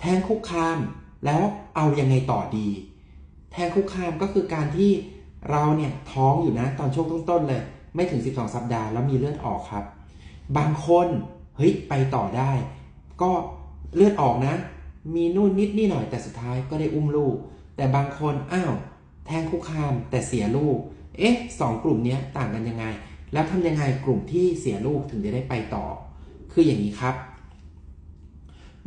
แท้งคุกคามแล้วเอายังไงต่อดี แท้งคุกคามก็คือการที่เราเนี่ยท้องอยู่นะตอนช่วงต้นๆเลย ไม่ถึง 12 สัปดาห์แล้วมีเลือดออกครับ บางคนเฮ้ยไปต่อได้ ก็เลือดออกนะ มีนู่นนิดนี่หน่อยแต่สุดท้ายก็ได้อุ้มลูก แต่บางคนอ้าวแท้งคุกคามแต่เสียลูก เอ๊ะสองกลุ่มนี้ต่างกันยังไง แล้วทำยังไงกลุ่มที่เสียลูกถึงจะได้ไปต่อ คืออย่างนี้ครับ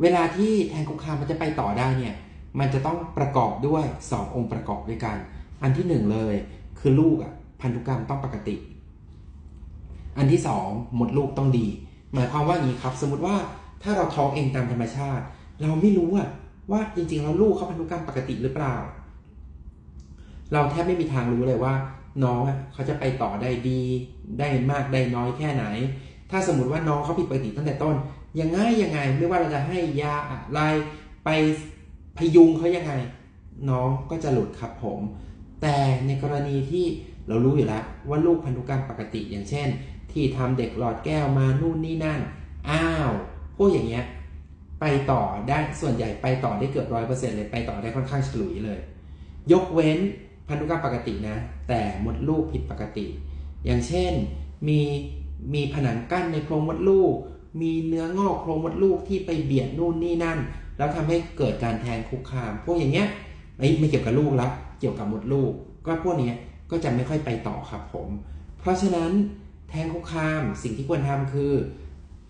เวลาที่แทงคุกคามมันจะไปต่อได้เนี่ย มันจะต้องประกอบด้วย 2 องค์ประกอบด้วยกัน อันที่ 1 เลย คือลูกอะพันธุกรรมต้องปกติ อันที่ 2 หมดลูกต้องดี หมายความว่าอย่างนี้ครับ สมมติว่าถ้าเราท้องเองตามธรรมชาติ เราไม่รู้อะว่าจริงๆแล้วลูกเขาพันธุกรรมปกติหรือเปล่า เราแทบไม่มีทางรู้เลยว่า น้องอะเขาจะไปต่อได้ดี ได้มากได้น้อยแค่ไหน ถ้าสมมติว่าน้องเขาผิดปกติตั้งแต่ต้น ยังไงยังไง ไม่ว่าเราจะให้ยาอะไรไปพยุงเขายังไง น้องก็จะหลุดครับผม แต่ในกรณีที่เรารู้อยู่แล้วว่าลูกพันธุกรรมปกติอย่างเช่น ที่ทำเด็กหลอดแก้วมานู่นนี่นั่น อ้าวพวกอย่างเงี้ยไปต่อได้ส่วนใหญ่ไปต่อได้เกือบร้อยเปอร์เซ็นต์เลยไปต่อได้ค่อนข้างฉลุยเลย ยกเว้นพันธุกรรมปกตินะ แต่มดลูกผิดปกติ อย่างเช่นมี มีผนังกั้นในโพรงมดลูก มีเนื้องอกโพรงมดลูกที่ไปเบียดนู่นนี่นั่น แล้วทำให้เกิดการแทงคุกคาม พวกอย่างเงี้ยไม่ไม่เกี่ยวกับลูกละเกี่ยวกับมดลูก ก็พวกเนี้ยก็จะไม่ค่อยไปต่อครับผม เพราะฉะนั้นแทงคุกคามสิ่งที่ควรทำคือ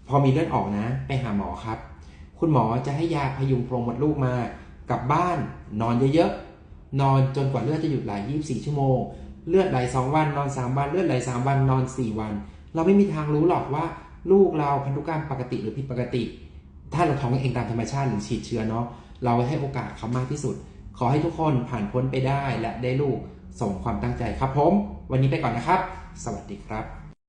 พอมีเลือดออกนะ ไปหาหมอครับ คุณหมอจะให้ยาพยุงโพรงมดลูกมากลับบ้านนอนเยอะๆนอนจนกว่าเลือดจะหยุดไหล 24 ชั่วโมง เลือดไหล 2 วันนอน 3 วัน เลือดไหล 3 วันนอน 4 วัน เราไม่มีทางรู้หรอกว่าลูกเราพันธุกรรมปกติหรือผิดปกติ ถ้าเราท้องเองตามธรรมชาติหรือฉีดเชื้อเนาะเราให้โอกาสเขามากที่สุด ขอให้ทุกคนผ่านพ้นไปได้และได้ลูกสมความตั้งใจครับผม วันนี้ไปก่อนนะครับ สวัสดีครับ